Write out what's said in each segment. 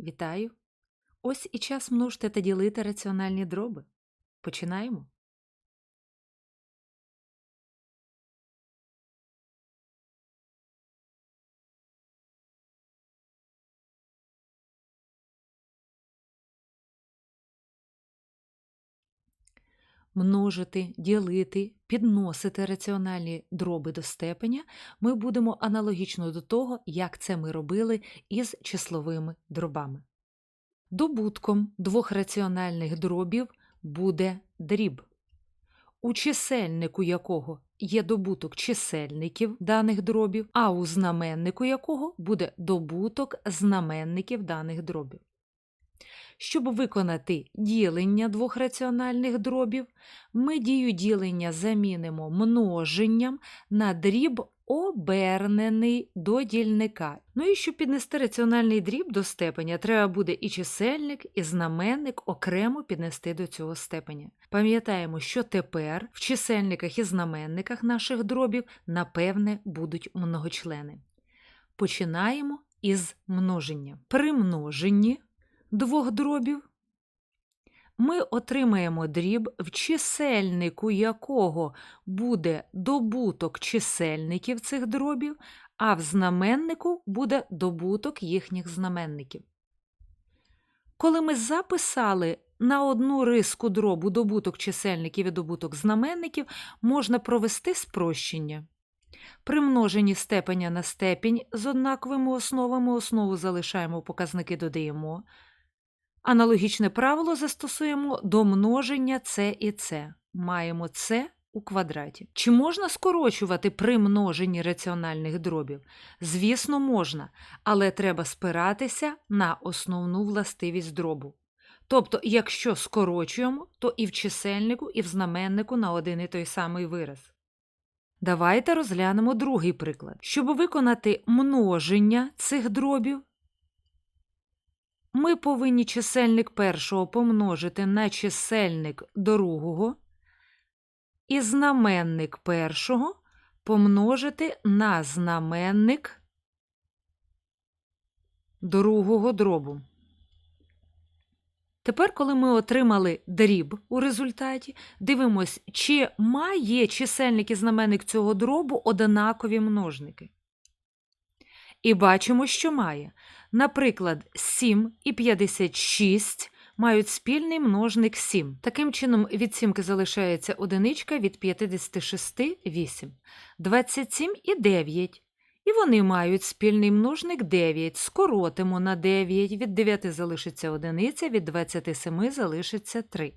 Вітаю! Ось і час множити та ділити раціональні дроби. Починаємо. Множити, ділити, підносити раціональні дроби до степеня ми будемо аналогічно до того, як це ми робили із числовими дробами. Добутком двох раціональних дробів буде дріб, у чисельнику якого є добуток чисельників даних дробів, а у знаменнику якого буде добуток знаменників даних дробів. Щоб виконати ділення двох раціональних дробів, ми дію ділення замінимо множенням на дріб обернений до дільника. Ну і щоб піднести раціональний дріб до степеня, треба буде і чисельник, і знаменник окремо піднести до цього степеня. Пам'ятаємо, що тепер в чисельниках і знаменниках наших дробів, напевне, будуть многочлени. Починаємо із множення. При множенні двох дробів ми отримаємо дріб, в чисельнику якого буде добуток чисельників цих дробів, а в знаменнику буде добуток їхніх знаменників. Коли ми записали на одну риску дробу добуток чисельників і добуток знаменників, можна провести спрощення. При множенні степеня на степінь з однаковими основами основу залишаємо, показники додаємо. Аналогічне правило застосуємо до множення це і це. Маємо це у квадраті. Чи можна скорочувати при множенні раціональних дробів? Звісно, можна, але треба спиратися на основну властивість дробу. Тобто, якщо скорочуємо, то і в чисельнику, і в знаменнику на один і той самий вираз. Давайте розглянемо другий приклад. Щоб виконати множення цих дробів, ми повинні чисельник першого помножити на чисельник другого і знаменник першого помножити на знаменник другого дробу. Тепер, коли ми отримали дріб у результаті, дивимось, чи має чисельник і знаменник цього дробу однакові множники. І бачимо, що має. Наприклад, 7 і 56 мають спільний множник 7. Таким чином, від сімки залишається одиничка, від 56 – 8. 27 і 9. І вони мають спільний множник 9. Скоротимо на 9, від 9 залишиться одиниця, від 27 залишиться 3.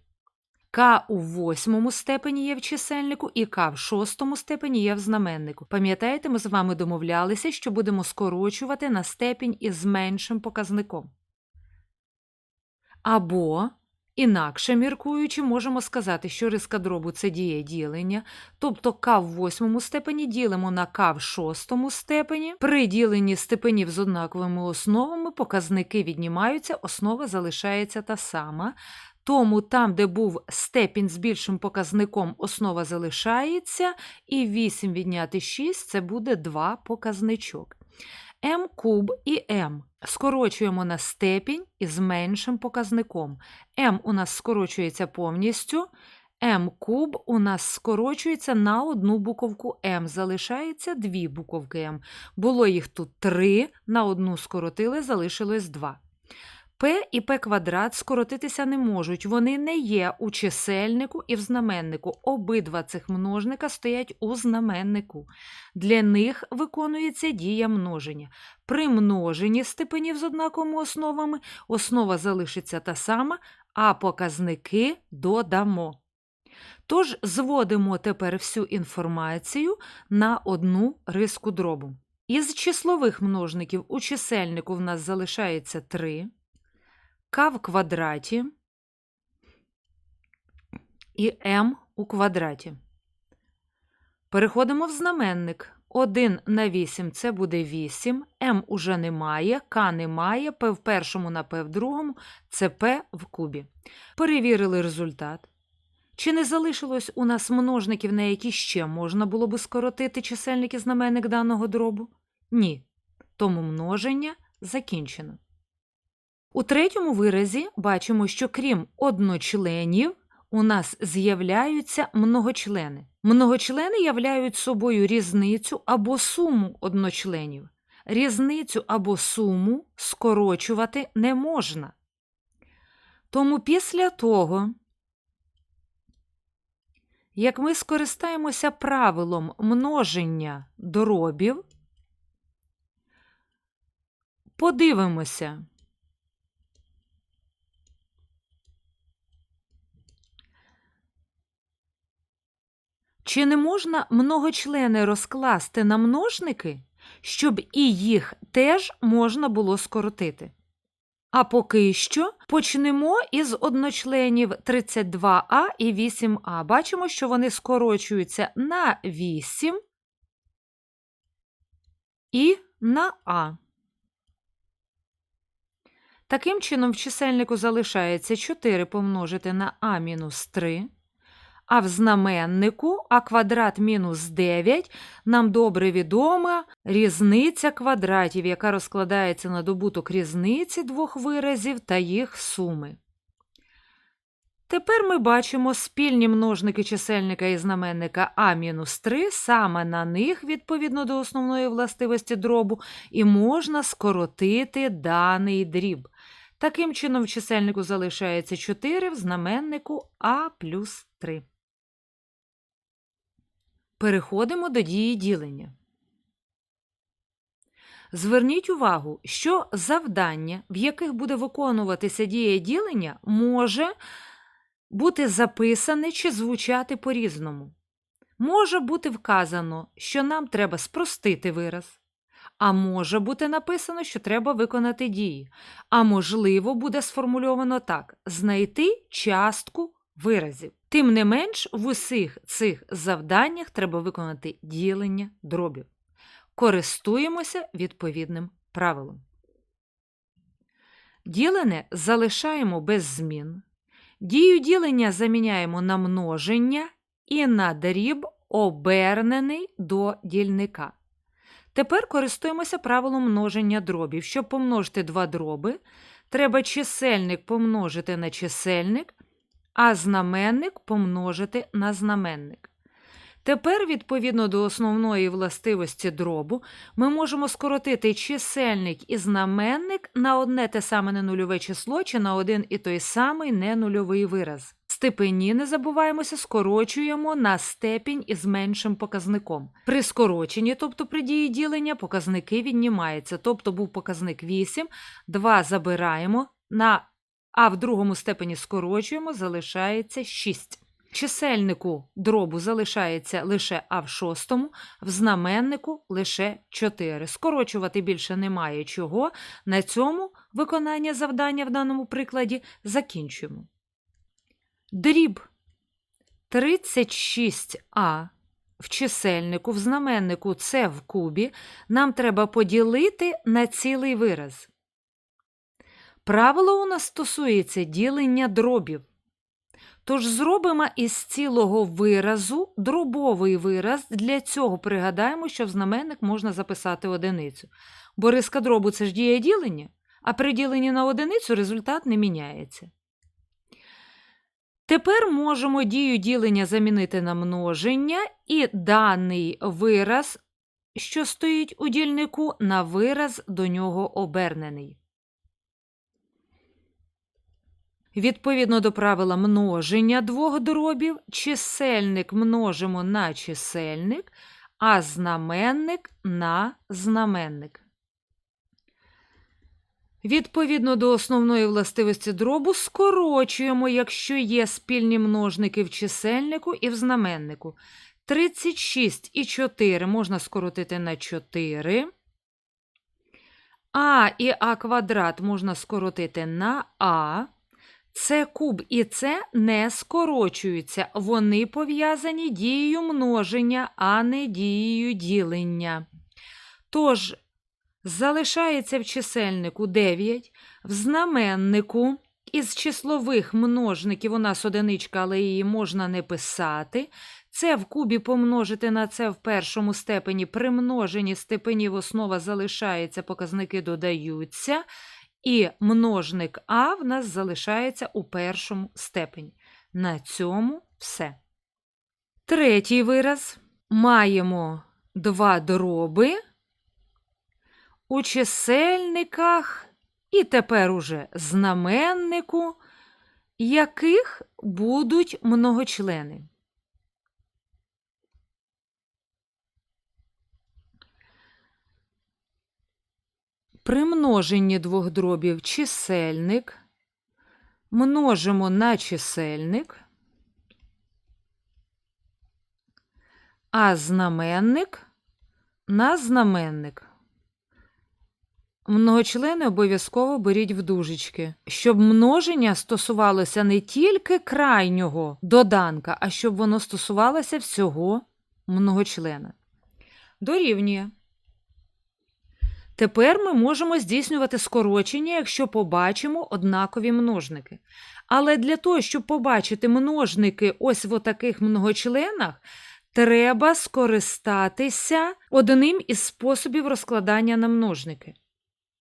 К у восьмому степені є в чисельнику і К в шостому степені є в знаменнику. Пам'ятаєте, ми з вами домовлялися, що будемо скорочувати на степінь із меншим показником. Або, інакше міркуючи, можемо сказати, що риска дробу це діє ділення, тобто К в восьмому степені ділимо на К в шостому степені. При діленні степенів з однаковими основами показники віднімаються, основа залишається та сама. Тому там, де був степінь з більшим показником, основа залишається, і 8 відняти 6 це буде 2 показничок. М куб і М скорочуємо на степінь із меншим показником. М у нас скорочується повністю. М куб у нас скорочується на одну буковку М. Залишається дві буковки М. Було їх тут три, на одну скоротили, залишилось два. П і П квадрат скоротитися не можуть, вони не є у чисельнику і в знаменнику. Обидва цих множника стоять у знаменнику. Для них виконується дія множення. При множенні степенів з однаковими основами основа залишиться та сама, а показники додамо. Тож зводимо тепер всю інформацію на одну риску дробу. Із числових множників у чисельнику в нас залишається 3 к в квадраті і m у квадраті. Переходимо в знаменник. 1 на 8 це буде 8, m уже немає, k немає, p в першому на p в другому це p в кубі. Перевірили результат. Чи не залишилось у нас множників, на які ще можна було би скоротити чисельник і знаменник даного дробу? Ні. Тому множення закінчено. У третьому виразі бачимо, що крім одночленів, у нас з'являються многочлени. Многочлени являють собою різницю або суму одночленів. Різницю або суму скорочувати не можна. Тому після того, як ми скористаємося правилом множення дробів, подивимося. Чи не можна многочлени розкласти на множники, щоб і їх теж можна було скоротити? А поки що почнемо із одночленів 32а і 8а. Бачимо, що вони скорочуються на 8 і на А. Таким чином, в чисельнику залишається 4 помножити на А мінус 3. А в знаменнику а квадрат мінус 9 нам добре відома різниця квадратів, яка розкладається на добуток різниці двох виразів та їх суми. Тепер ми бачимо спільні множники чисельника і знаменника А-3, саме на них, відповідно до основної властивості дробу, і можна скоротити даний дріб. Таким чином, в чисельнику залишається 4, в знаменнику А плюс 3. Переходимо до дії ділення. Зверніть увагу, що завдання, в яких буде виконуватися дія ділення, може бути записане чи звучати по-різному. Може бути вказано, що нам треба спростити вираз, а може бути написано, що треба виконати дії, а можливо, буде сформульовано так: знайти частку виразів. Тим не менш, в усіх цих завданнях треба виконати ділення дробів. Користуємося відповідним правилом. Ділене залишаємо без змін. Дію ділення заміняємо на множення і на дріб, обернений до дільника. Тепер користуємося правилом множення дробів. Щоб помножити два дроби, треба чисельник помножити на чисельник, а знаменник помножити на знаменник. Тепер, відповідно до основної властивості дробу, ми можемо скоротити чисельник і знаменник на одне те саме ненульове число чи на один і той самий ненульовий вираз. Степені, не забуваємося, скорочуємо на степінь із меншим показником. При скороченні, тобто при дії ділення, показники віднімаються. Тобто був показник 8, 2 забираємо, на а в другому степені скорочуємо, залишається 6. Чисельнику дробу залишається лише А в шостому, в знаменнику лише 4. Скорочувати більше немає чого. На цьому виконання завдання в даному прикладі закінчуємо. Дріб 36а в чисельнику, в знаменнику це в кубі, нам треба поділити на цілий вираз. Правило у нас стосується ділення дробів. Тож зробимо із цілого виразу дробовий вираз. Для цього пригадаємо, що в знаменник можна записати одиницю. Бо риска дробу це ж діє ділення, а при діленні на одиницю результат не міняється. Тепер можемо дію ділення замінити на множення і даний вираз, що стоїть у дільнику, на вираз до нього обернений. Відповідно до правила множення двох дробів, чисельник множимо на чисельник, а знаменник на знаменник. Відповідно до основної властивості дробу, скорочуємо, якщо є спільні множники в чисельнику і в знаменнику. 36 і 4 можна скоротити на 4. А і А квадрат можна скоротити на А. Це куб і це не скорочуються. Вони пов'язані дією множення, а не дією ділення. Тож, залишається в чисельнику 9, в знаменнику із числових множників у нас одиничка, але її можна не писати. Це в кубі помножити на це в першому степені. При множенні степенів основа залишається, показники додаються. І множник А в нас залишається у першому степені. На цьому все. Третій вираз. Маємо два дроби у чисельниках і тепер уже знаменнику, яких будуть многочлени. При множенні двох дробів чисельник множимо на чисельник, а знаменник на знаменник. Многочлени обов'язково беріть в дужечки, щоб множення стосувалося не тільки крайнього доданка, а щоб воно стосувалося всього многочлена. Дорівнює. Тепер ми можемо здійснювати скорочення, якщо побачимо однакові множники. Але для того, щоб побачити множники ось в таких многочленах, треба скористатися одним із способів розкладання на множники.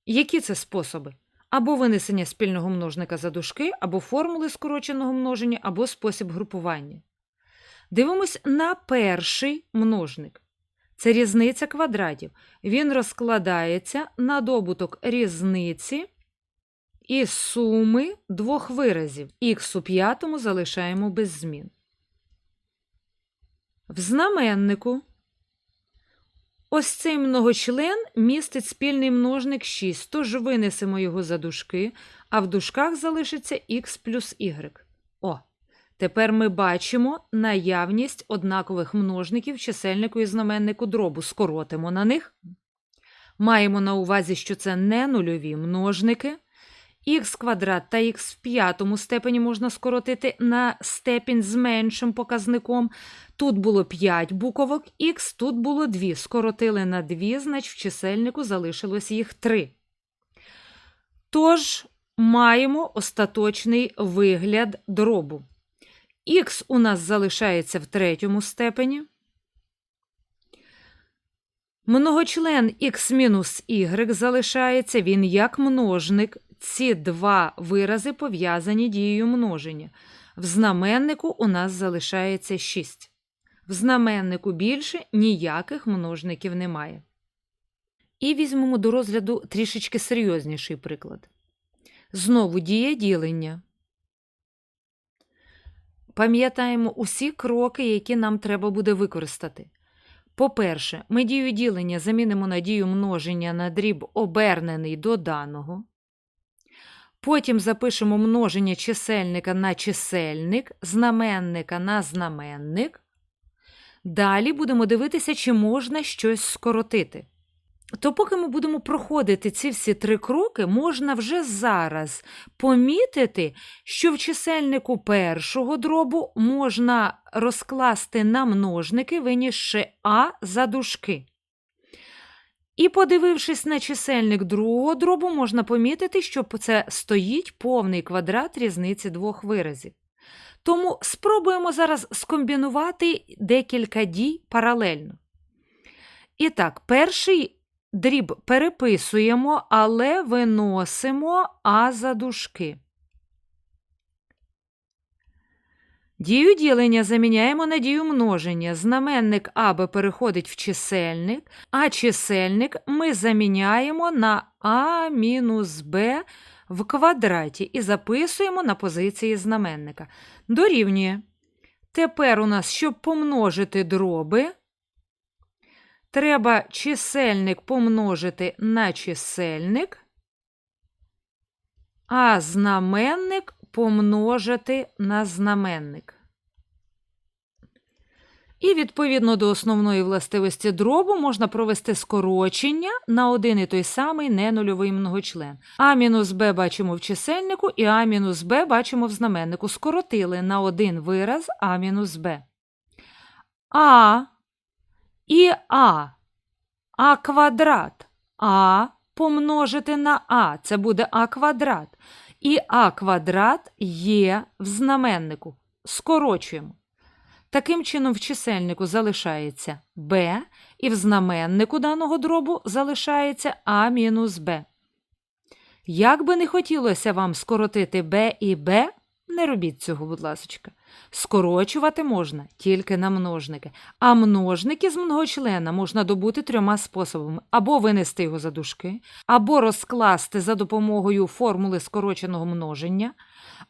Які це способи? Або винесення спільного множника за дужки, або формули скороченого множення, або спосіб групування. Дивимось на перший множник. Це різниця квадратів. Він розкладається на добуток різниці і суми двох виразів. Х у п'ятому залишаємо без змін. В знаменнику ось цей многочлен містить спільний множник 6, тож винесемо його за дужки, а в дужках залишиться х плюс y. Тепер ми бачимо наявність однакових множників чисельнику і знаменнику дробу. Скоротимо на них. Маємо на увазі, що це не нульові множники. Х квадрат та х в п'ятому степені можна скоротити на степінь з меншим показником. Тут було 5 буковок х, тут було 2. Скоротили на 2, значить в чисельнику залишилось їх 3. Тож маємо остаточний вигляд дробу. Х у нас залишається в третьому степені. Многочлен х-y залишається він як множник. Ці два вирази пов'язані дією множення. В знаменнику у нас залишається 6. В знаменнику більше ніяких множників немає. І візьмемо до розгляду трішечки серйозніший приклад. Знову дія ділення. Пам'ятаємо усі кроки, які нам треба буде використати. По-перше, ми дію ділення замінимо на дію множення на дріб обернений до даного. Потім запишемо множення чисельника на чисельник, знаменника на знаменник. Далі будемо дивитися, чи можна щось скоротити. То, поки ми будемо проходити ці всі три кроки, можна вже зараз помітити, що в чисельнику першого дробу можна розкласти на множники, винісши А за дужки. І, подивившись на чисельник другого дробу, можна помітити, що це стоїть повний квадрат різниці двох виразів. Тому спробуємо зараз скомбінувати декілька дій паралельно. І так, перший дріб переписуємо, але виносимо А за дужки. Дію ділення заміняємо на дію множення. Знаменник АБ переходить в чисельник, а чисельник ми заміняємо на А мінус Б в квадраті і записуємо на позиції знаменника. Дорівнює. Тепер у нас, щоб помножити дроби, треба чисельник помножити на чисельник, а знаменник помножити на знаменник. І відповідно до основної властивості дробу можна провести скорочення на один і той самий ненульовий многочлен. А мінус Б бачимо в чисельнику, і А мінус Б бачимо в знаменнику. Скоротили на один вираз А мінус Б. А і А. А квадрат. А помножити на А. Це буде А квадрат. І А квадрат є в знаменнику. Скорочуємо. Таким чином, в чисельнику залишається b, і в знаменнику даного дробу залишається а мінус b. Як би не хотілося вам скоротити Б і Б, не робіть цього, будь ласочка. Скорочувати можна тільки на множники, а множники з многочлена можна добути трьома способами: або винести його за дужки, або розкласти за допомогою формули скороченого множення,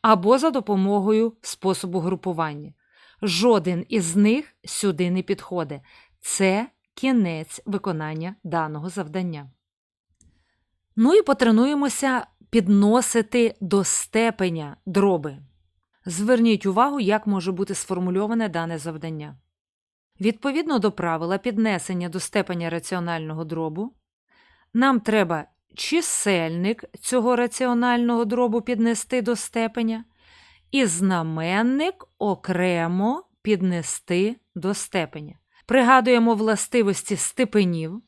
або за допомогою способу групування. Жоден із них сюди не підходить. Це кінець виконання даного завдання. Ну і потренуємося підносити до степеня дроби. Зверніть увагу, як може бути сформульоване дане завдання. Відповідно до правила піднесення до степеня раціонального дробу, нам треба чисельник цього раціонального дробу піднести до степеня, і знаменник окремо піднести до степеня. Пригадуємо властивості степенів.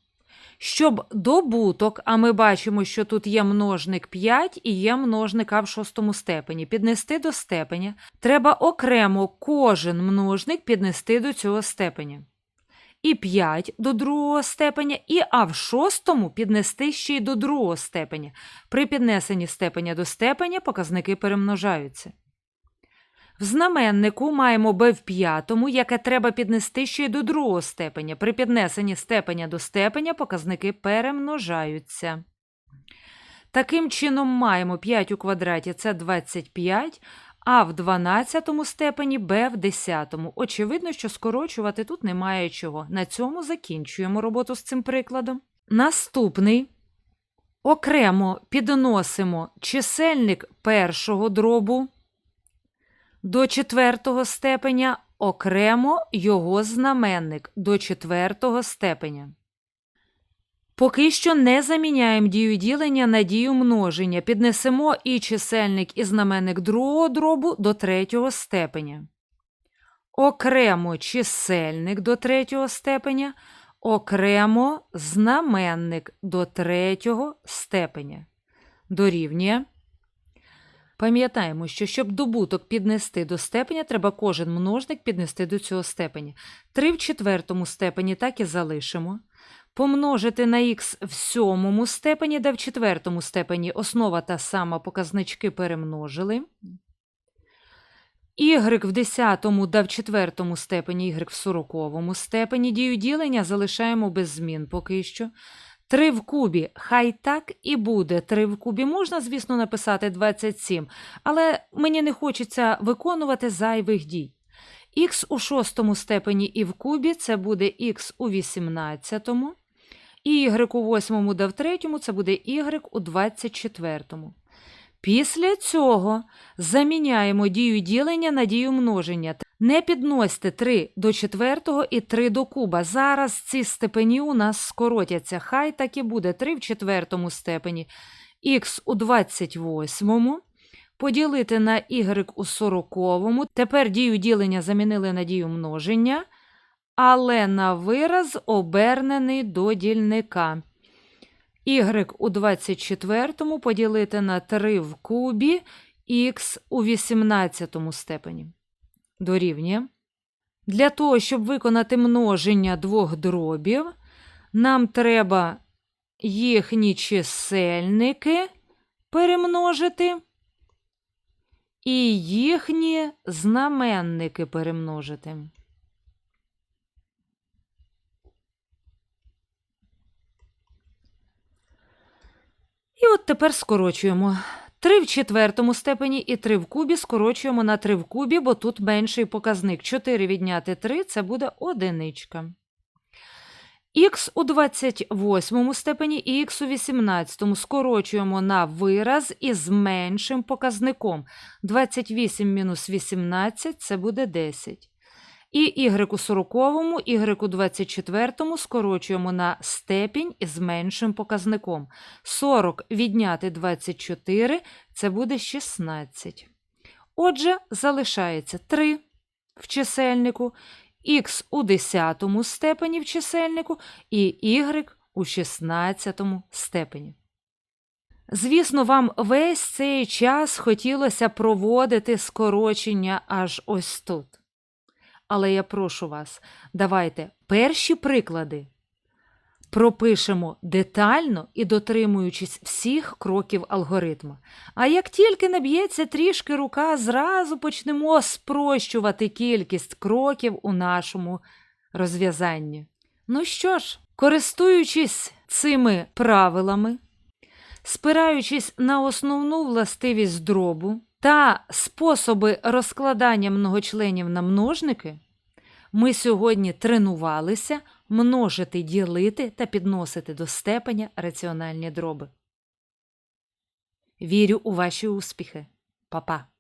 Щоб добуток, а ми бачимо, що тут є множник 5 і є множник а в шостому степені. Піднести до степеня, треба окремо кожен множник піднести до цього степеня. І 5 до другого степеня, і а в шостому піднести ще й до другого степеня. При піднесенні степеня до степеня показники перемножаються. В знаменнику маємо b в п'ятому, яке треба піднести ще й до другого степеня. При піднесенні степеня до степеня показники перемножаються. Таким чином, маємо 5 у квадраті це 25, а в 12 степені b в 10. Очевидно, що скорочувати тут немає чого. На цьому закінчуємо роботу з цим прикладом. Наступний. Окремо підносимо чисельник першого дробу до четвертого степеня окремо його знаменник до четвертого степеня. Поки що не заміняємо дію ділення на дію множення. Піднесемо і чисельник і знаменник другого дробу до третього степеня. Окремо чисельник до третього степеня, окремо знаменник до третього степеня. Дорівнює. Пам'ятаємо, що щоб добуток піднести до степеня, треба кожен множник піднести до цього степеня. 3 в четвертому степені так і залишимо. Помножити на х в сьомому степені, де в четвертому степені основа та сама показнички перемножили. Y в десятому да в четвертому степені, y в сороковому степені. Дію ділення залишаємо без змін поки що. 3 в кубі, хай так і буде. 3 в кубі можна, звісно, написати 27, але мені не хочеться виконувати зайвих дій. Х у шостому степені і в кубі це буде х у 18, і y у восьмому да в третьому це буде y у 24. Після цього заміняємо дію ділення на дію множення. Не підносьте 3 до 4 і 3 до куба. Зараз ці степені у нас скоротяться. Хай так і буде 3 в четвертому степені, х у 28, поділити на y у 40. Тепер дію ділення замінили на дію множення, але на вираз обернений до дільника. Y у 24 поділити на 3 в кубі, х у 18 степені. Дорівнює. Для того, щоб виконати множення двох дробів, нам треба їхні чисельники перемножити і їхні знаменники перемножити. І от тепер скорочуємо. 3 в четвертому степені і 3 в кубі скорочуємо на 3 в кубі, бо тут менший показник. 4 відняти 3 це буде одиничка. Х у 28 степені і х у 18 скорочуємо на вираз із меншим показником. 28 мінус 18 це буде 10. І y у 40, y у 24 скорочуємо на степінь із меншим показником. 40 відняти 24 це буде 16. Отже, залишається 3 в чисельнику, х у 10 степені в чисельнику і y у 16 степені. Звісно, вам весь цей час хотілося проводити скорочення аж ось тут. Але я прошу вас, давайте перші приклади пропишемо детально і дотримуючись всіх кроків алгоритму. А як тільки наб'ється трішки рука, зразу почнемо спрощувати кількість кроків у нашому розв'язанні. Ну що ж, користуючись цими правилами, спираючись на основну властивість дробу та способи розкладання многочленів на множники, ми сьогодні тренувалися множити, ділити та підносити до степеня раціональні дроби. Вірю у ваші успіхи. Па-па!